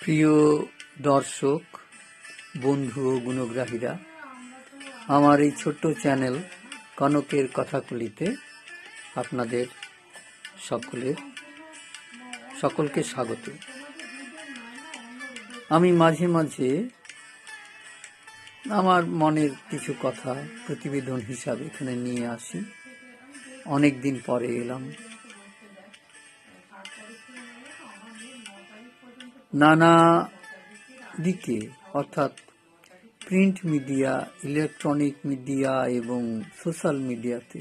প্রিয় দর্শক, বন্ধু ও গুণগ্রাহীরা, আমার এই ছোট্ট চ্যানেল কনকের কথাগুলিতে আপনাদের সকলের, সকলকে স্বাগত। আমি মাঝে মাঝে আমার মনের কিছু কথা প্রতিবেদন হিসাবে এখানে নিয়ে আসি। অনেক দিন পরে এলাম। নানা দিকে, অর্থাৎ প্রিন্ট মিডিয়া ইলেকট্রনিক মিডিয়া এবং সোশ্যাল মিডিয়াতে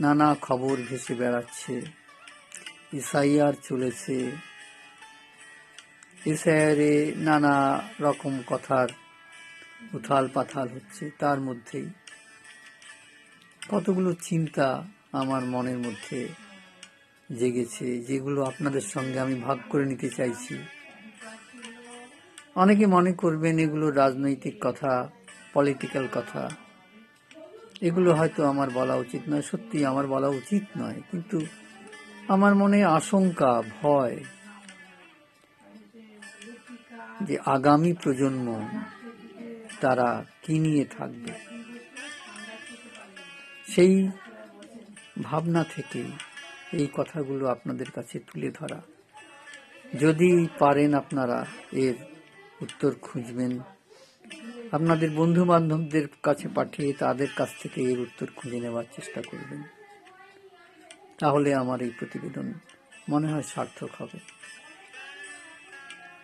নানা খবর ভেসে বেড়াচ্ছে। এসআইআর চলেছে। এসআইআরে নানা রকম কথার উথাল পাথাল হচ্ছে। তার মধ্যেই কতগুলো চিন্তা আমার মনের মধ্যে জেগেছে, যেগুলো আপনাদের সঙ্গে আমি ভাগ করে নিতে চাইছি। অনেকে মনে করবেন এগুলো রাজনৈতিক কথা পলিটিক্যাল কথা। এগুলো হয়তো আমার বলা উচিত নয়, সত্যি আমার বলা উচিত নয়, কিন্তু আমার মনে আশঙ্কা, ভয় যে আগামী প্রজন্ম তারা কি নিয়ে থাকবে। সেই ভাবনা থেকে এই কথাগুলো আপনাদের কাছে তুলে ধরা। যদি পারেন আপনারা এর উত্তর খুঁজবেন। আপনাদের বন্ধু বান্ধবদের কাছে পাঠিয়ে তাদের কাছ থেকে এর উত্তর খুঁজে নেওয়ার চেষ্টা করবেন। তাহলে আমার এই প্রতিবেদন মনে হয় সার্থক হবে।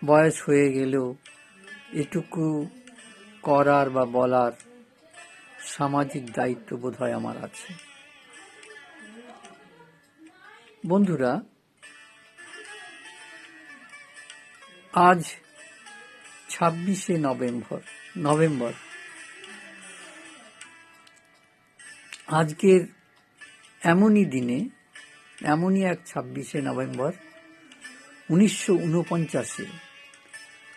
বয়স হয়ে গেলেও এটুকু করার বা বলার সামাজিক দায়িত্ব বোধ হয় আমার আছে। বন্ধুরা, আজ ছাব্বিশে নভেম্বর নভেম্বর। আজকের এমনই দিনে, এমনই এক ছাব্বিশে নভেম্বর, উনিশশো উনপঞ্চাশে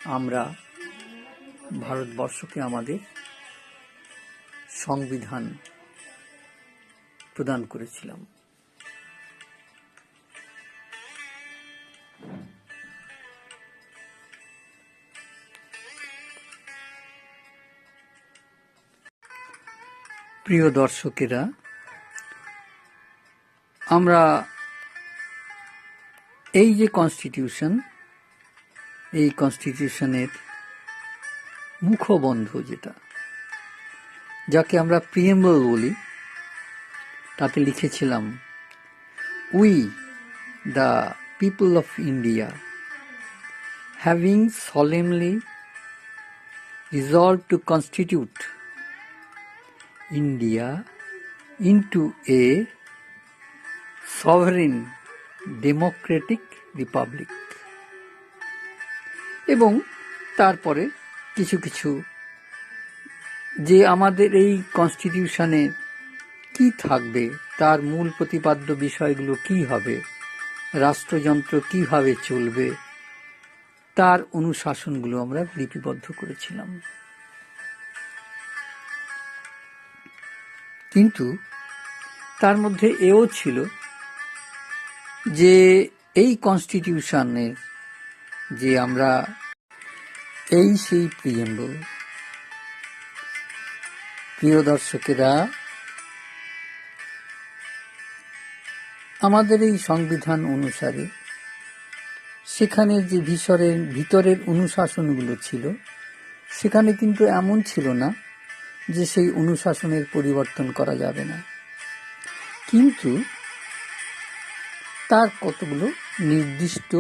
আমরা ভারতবর্ষকে আমাদের সংবিধান প্রদান করেছিলাম। প্রিয় দর্শকেরা, আমরা এই যে কনস্টিটিউশন এই কনস্টিটিউশনের মুখবন্ধ যেটা, যাকে আমরা প্রিয়েম্বল বলি, তাতে লিখেছিলাম we the people of India having solemnly resolved to constitute India into a sovereign democratic republic. এবং তারপরে কিছু কিছু যে আমাদের এই কনস্টিটিউশনে কি থাকবে, তার মূল প্রতিপাদ্য বিষয়গুলো কি হবে, রাষ্ট্রযন্ত্র কীভাবে চলবে, তার অনুশাসনগুলো আমরা লিপিবদ্ধ করেছিলাম। কিন্তু তার মধ্যে এও ছিল যে এই কনস্টিটিউশনের যে আমরা এই সেই প্রিয়েম্বল প্রিয় দর্শকেরা, আমাদের এই সংবিধান অনুসারে সেখানে যে ভিতরের ভিতরের অনুশাসনগুলো ছিল, সেখানে কিন্তু এমন ছিল না যে সেই অনুশাসনের পরিবর্তন করা যাবে না। কিন্তু তার কতগুলো নির্দিষ্ট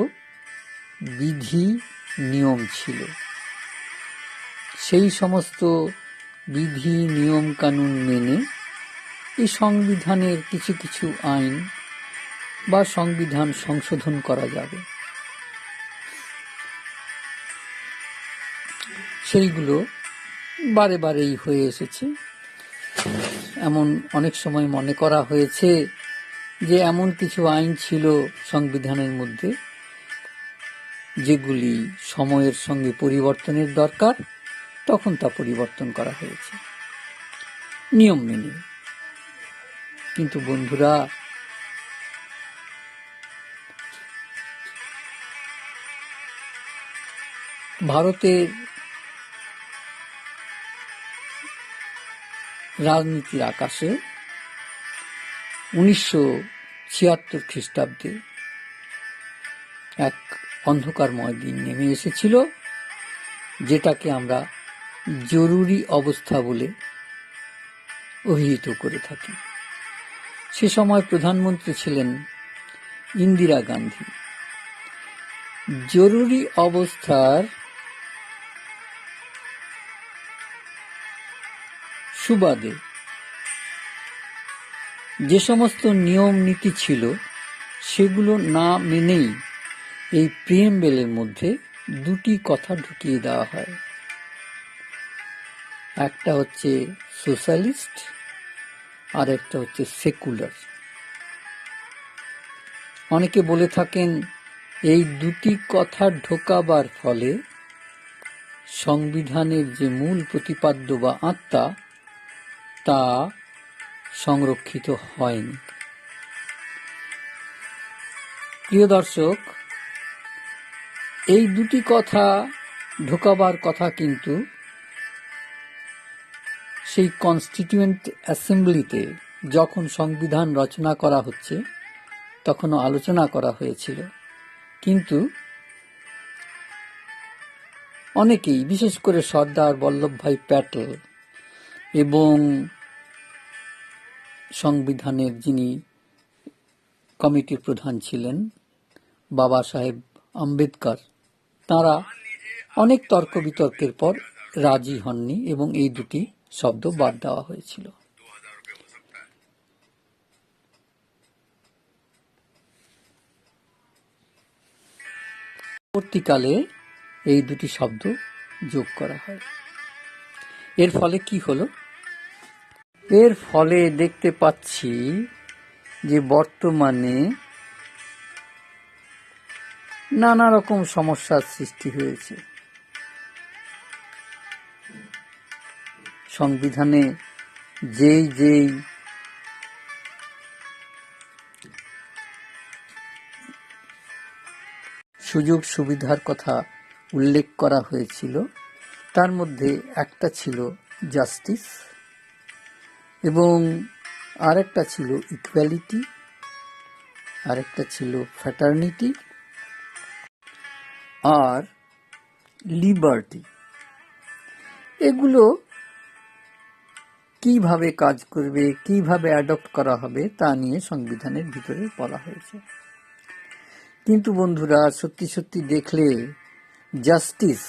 বিধি, নিয়ম ছিল। সেই সমস্ত বিধি, নিয়ম, কানুন মেনে এই সংবিধানের কিছু কিছু আইন বা সংবিধান সংশোধন করা যাবে। সেইগুলো বারে বারেই হয়ে এসেছে। এমন অনেক সময় মনে করা হয়েছে যে, এমন কিছু আইন ছিল সংবিধানের মধ্যে, যেগুলি সময়ের সঙ্গে পরিবর্তনের দরকার, তখন তা পরিবর্তন করা হয়েছে। নিয়ম মেনে। কিন্তু বন্ধুরা, ভারতের রাজনীতির আকাশে উনিশশো ছিয়াত্তর খ্রিস্টাব্দে এক অন্ধকারময় দিন নেমে এসেছিল, যেটাকে আমরা জরুরি অবস্থা বলে অভিহিত করে থাকি। সে সময় প্রধানমন্ত্রী ছিলেন ইন্দিরা গান্ধী। জরুরি অবস্থার সুবাদে। যে সমস্ত নিয়ম নীতি ছিল, সেগুলো না মেনেই এই প্রিয়েম্বেলের মধ্যে দুটি কথা ঢুকিয়ে দেওয়া হয়। একটা হচ্ছে সোশ্যালিস্ট, আর একটা হচ্ছে সেকুলার। অনেকে বলে থাকেন, এই দুটি কথা ঢোকাবার ফলে সংবিধানের যে মূল প্রতিপাদ্য বা আত্মা তা সংরক্ষিত হয়নি। প্রিয় দর্শক, এই দুটি কথা ঢোকাবার কথা কিন্তু সেই কনস্টিটিউয়েন্ট অ্যাসেম্বলিতে যখন সংবিধান রচনা করা হচ্ছে, তখনও আলোচনা করা হয়েছিল। কিন্তু অনেকেই, বিশেষ করে সর্দার বল্লভভাই প্যাটেল এবং সংবিধানের যিনি কমিটির প্রধান ছিলেন, বাবা সাহেব আম্বেদকর, তারা অনেক তর্ক বিতর্কের পর রাজি হননি এবং এই দুটি শব্দ বাদ দেওয়া হয়েছিল। পরবর্তীকালে এই দুটি শব্দ যোগ করা হয়। এর ফলে কি হলো? এর ফলে দেখতে পাচ্ছি যে বর্তমানে নানা রকম সমস্যার সৃষ্টি হয়েছে। সংবিধানে যেই যেই সুযোগ সুবিধার কথা উল্লেখ করা হয়েছিল, তার মধ্যে একটা ছিল জাস্টিস এবং আরেকটা ছিল ইকুয়ালিটি আরেকটা ছিল ফ্যাটার্নিটি আর লিবার্টি এগুলো কীভাবে কাজ করবে, কীভাবে অ্যাডপ্ট করা হবে তা নিয়ে সংবিধানের ভিতরে বলা হয়েছে। কিন্তু বন্ধুরা, সত্যি সত্যি দেখলে জাস্টিস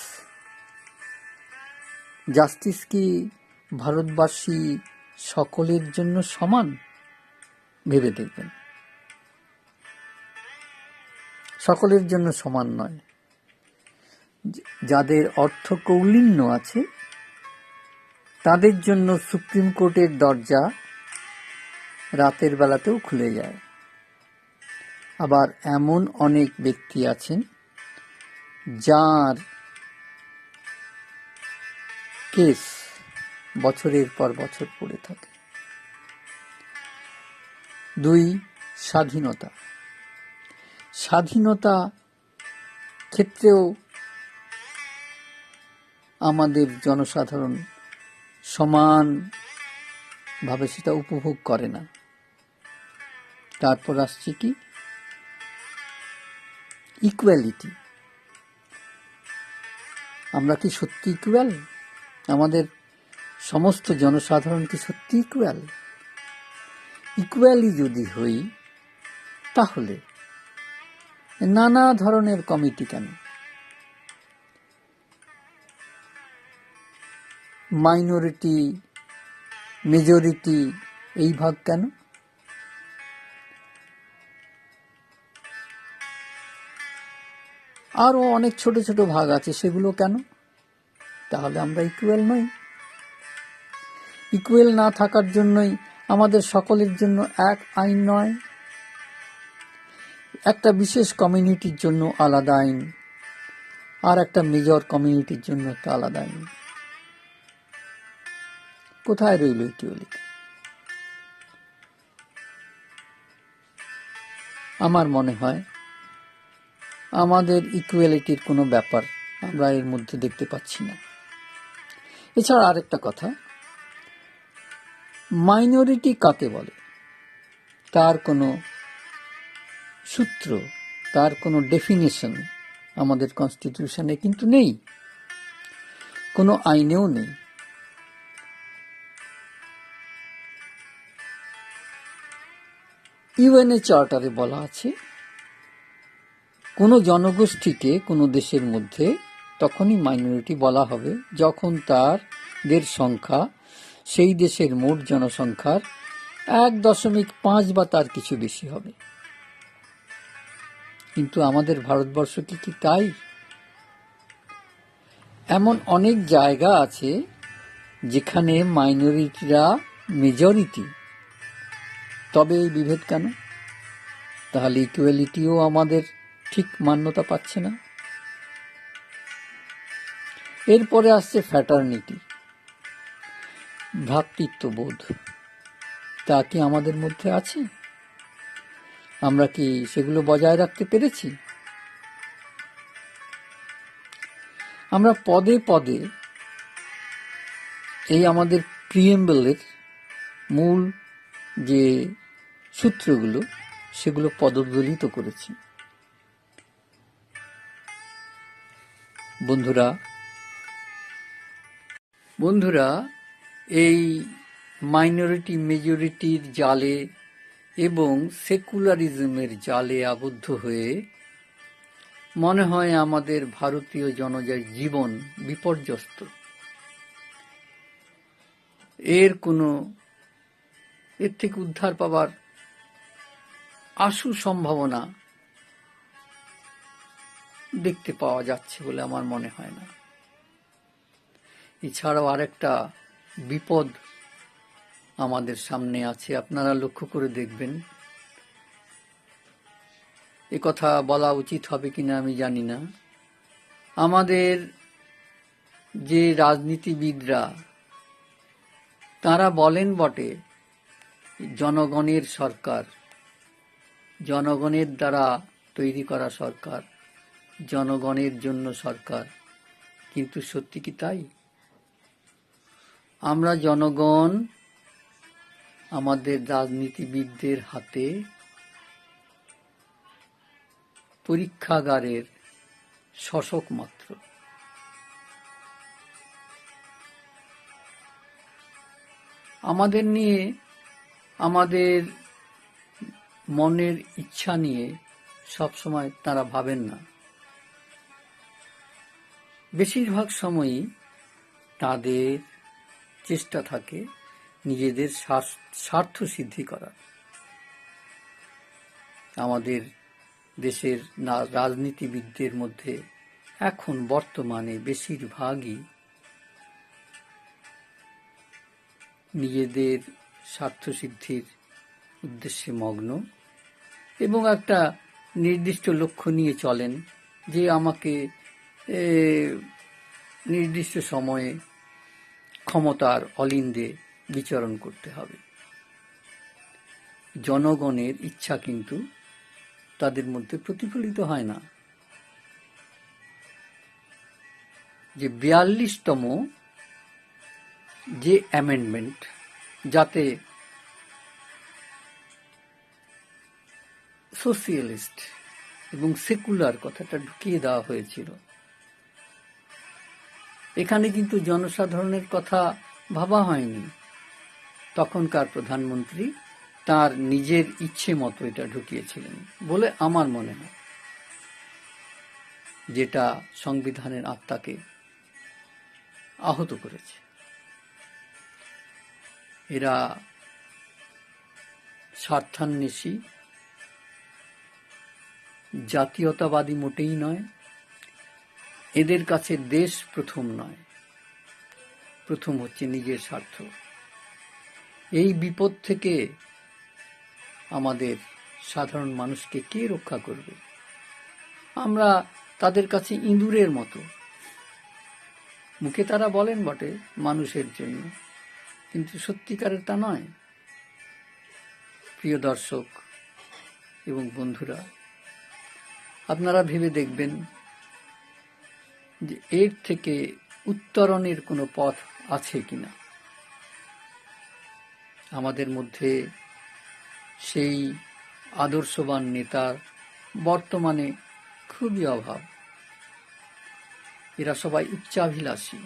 জাস্টিস কি ভারতবাসী সকলের জন্য সমান ভেবে দেখবেন। সকলের জন্য সমান নয়। যাদের অর্থ কৌলিন্য আছে, তাদের জন্য সুপ্রিম কোর্টের দরজা রাতের বেলাতেও খুলে যায়। আবার এমন অনেক ব্যক্তি আছেন যার কেস বছরের পর বছর পড়ে থাকে। দুই, স্বাধীনতা। স্বাধীনতা ক্ষেত্রেও আমাদের জনসাধারণ সমানভাবে সেটা উপভোগ করে না। তারপর আসছে কি? ইকুয়ালিটি আমরা কি সত্যি ইকুয়াল আমাদের সমস্ত জনসাধারণ কি সত্যি ইকুয়াল ইকুয়ালি যদি হই, তাহলে নানা ধরনের কমিটি কেন? মাইনরিটি মেজরিটি এই ভাগ কেন? আরও অনেক ছোট ছোট ভাগ আছে, সেগুলো কেন? তাহলে আমরা ইকুয়াল নই। ইকুয়াল না থাকার জন্যই আমাদের সকলের জন্য এক আইন নয়। একটা বিশেষ কমিউনিটির জন্য আলাদা আইন, আর একটা মেজর কমিউনিটির জন্য একটা আলাদা আইন। কোথায় রইল ইকুয়ালিটি আমার মনে হয় আমাদের ইকুয়ালিটির কোনো ব্যাপার আমরা এর মধ্যে দেখতে পাচ্ছি না। এছাড়া আরেকটা কথা মাইনরিটি কাকে বলে? তার কোনো সূত্র, তার কোনো ডেফিনেশন আমাদের কনস্টিটিউশনে কিন্তু নেই। কোনো আইনেও নেই। ইউএনএ চার্টারে বলা আছে, কোনো জনগোষ্ঠীকে কোনো দেশের মধ্যে তখনই মাইনরিটি বলা হবে যখন তার দের সংখ্যা সেই দেশের মোট জনসংখ্যার এক দশমিক পাঁচ বা তার কিছু বেশি হবে। কিন্তু আমাদের ভারতবর্ষ কি কি তাই? এমন অনেক জায়গা আছে যেখানে মাইনরিটিরা মেজরিটি। তবে এই বিভেদ কেন? তাহলে ইকুয়ালিটিও আমাদের ঠিক মান্যতা পাচ্ছে না। এরপরে আসছে ফ্যাটার্নিটি। ভ্রাতৃত্ববোধ। তা কি আমাদের মধ্যে আছে? আমরা কি সেগুলো বজায় রাখতে পেরেছি? আমরা পদে পদে এই আমাদের প্রিয়েম্বলের মূল যে সূত্রগুলো, সেগুলো পদদলিত করেছি। বন্ধুরা বন্ধুরা এই মাইনরিটি মেজরিটির জালে এবং সেকুলারিজমের জালে আবদ্ধ হয়ে মনে হয় আমাদের ভারতীয় জনজাতির জীবন বিপর্যস্ত। এর কোনো, এর থেকে উদ্ধার পাবার আশু সম্ভাবনা দেখতে পাওয়া যাচ্ছে বলে আমার মনে হয় না। এছাড়াও আরেকটা বিপদ আমাদের সামনে আছে। আপনারা লক্ষ্য করে দেখবেন। এ কথা বলা উচিত হবে কিনা আমি জানি না। আমাদের যে রাজনীতিবিদরা, তারা বলেন বটে, জনগণের সরকার, জনগণের দ্বারা তৈরি করা সরকার, জনগণের জন্য সরকার। কিন্তু সত্যি কি তাই? আমরা জনগণ, আমাদের রাজনীতিবিদদের হাতে পরীক্ষাগারের শশক মাত্র। আমাদের নিয়ে, আমাদের মনের ইচ্ছা নিয়ে সবসময় তারা ভাবেন না। বেশিরভাগ সময়ই তাদের চেষ্টা থাকে নিজেদের স্বার্থ সিদ্ধি করার। আমাদের দেশের রাজনীতিবিদদের মধ্যে এখন বর্তমানে বেশিরভাগই নিজেদের স্বার্থ সিদ্ধির উদ্দেশ্যে মগ্ন এবং একটা নির্দিষ্ট লক্ষ্য নিয়ে চলেন যে আমাকে নির্দিষ্ট সময়ে ক্ষমতার অলিন্দে বিচরণ করতে হবে। জনগণের ইচ্ছা কিন্তু তাদের মধ্যে প্রতিফলিত হয় না। যে বিয়াল্লিশতম যে অ্যামেন্ডমেন্ট যাতে সোশিয়ালিস্ট এবং সেকুলার কথাটা ঢুকিয়ে দেওয়া হয়েছিল এখানে কিন্তু জনসাধারণের কথা ভাবা হয়নি। তখনকার প্রধানমন্ত্রী তার নিজের ইচ্ছে মতো এটা ঢুকিয়েছিলেন বলে আমার মনে হয়। যেটা সংবিধানের আত্মাকে আহত করেছে। এরা স্বার্থান্বেষী, জাতীয়তাবাদী মোটেই নয় এদের কাছে দেশ প্রথম নয়, প্রথম হচ্ছে নিজের স্বার্থ। এই বিপদ থেকে আমাদের সাধারণ মানুষকে কে রক্ষা করবে? আমরা তাদের কাছে ইঁদুরের মতো। মুখে তারা বলেন বটে, মানুষের জন্য, কিন্তু সত্যিকারের তা নয়। প্রিয় দর্শক এবং বন্ধুরা, আপনারা ভেবে দেখবেন যে এর থেকে উত্তরণের কোনো পথ আছে কিনা। আমাদের মধ্যে সেই আদর্শবান নেতার বর্তমানে খুবই অভাব। এরা সবাই উচ্চাভিলাষী,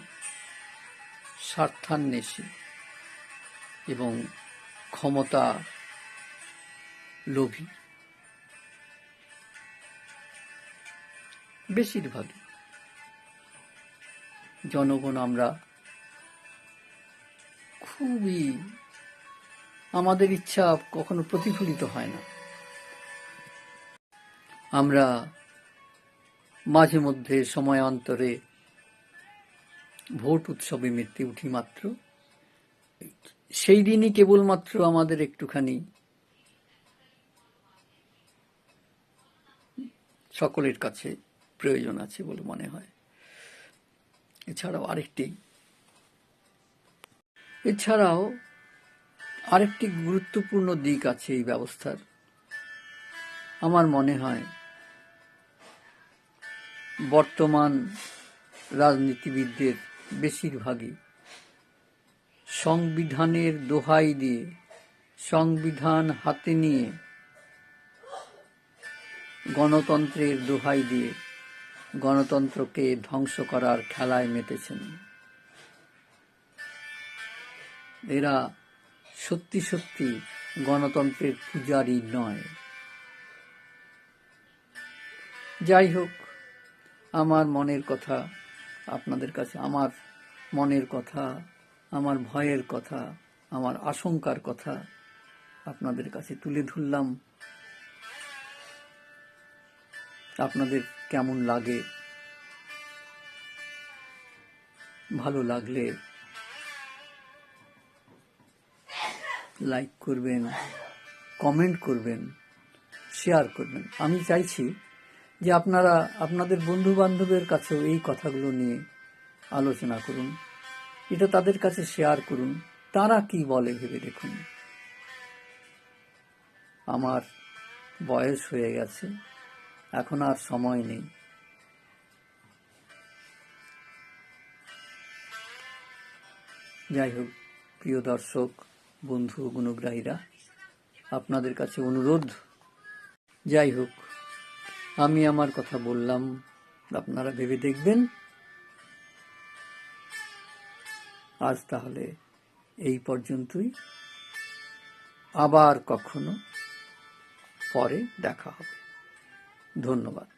স্বার্থান্বেষী এবং ক্ষমতা লোভী। বেশিরভাগই জনগণ আমরা খুবই, আমাদের ইচ্ছা কখনো প্রতিফলিত হয় না। আমরা মাঝে মধ্যে সময়ান্তরে ভোট উৎসবে মেতে উঠি মাত্র। সেই দিনই কেবলমাত্র আমাদের একটুখানি সকলের কাছে প্রয়োজন আছে বলে মনে হয়। এছাড়াও আরেকটি। এছাড়াও আরেকটি গুরুত্বপূর্ণ দিক আছে এই ব্যবস্থার। আমার মনে হয় বর্তমান রাজনীতিবিদদের বেশিরভাগই সংবিধানের দোহাই দিয়ে, সংবিধান হাতে নিয়ে গণতন্ত্রের দোহাই দিয়ে গণতন্ত্রকে ধ্বংস করার খেলায় মেতেছেন। এরা সত্যি সত্যি গণতন্ত্রের পূজারী নয়। যাই হোক, আমার মনের কথা আপনাদের কাছে, আমার মনের কথা, আমার ভয়ের কথা, আমার আশঙ্কার কথা আপনাদের কাছে তুলে ধরলাম। আপনাদের কেমন লাগে? ভালো লাগলে লাইক করবেন কমেন্ট করবেন শেয়ার করবেন। আমি চাইছি যে আপনারা, আপনাদের বন্ধু বান্ধবের কাছেও এই কথাগুলো নিয়ে আলোচনা করুন। এটা তাদের কাছে শেয়ার করুন। তারা কি বলে ভেবে দেখুন। আমার বয়স হয়ে গেছে। এখন আর সময় নেই। যাই হোক, প্রিয় দর্শক, বন্ধু, গুণগ্রাহীরা, আপনাদের কাছে অনুরোধ। যাই হোক, আমি আমার কথা বললাম, আপনারা ভেবে দেখবেন। আজ তাহলে এই পর্যন্তই। আবার কখনো পরে দেখা হবে। ধন্যবাদ।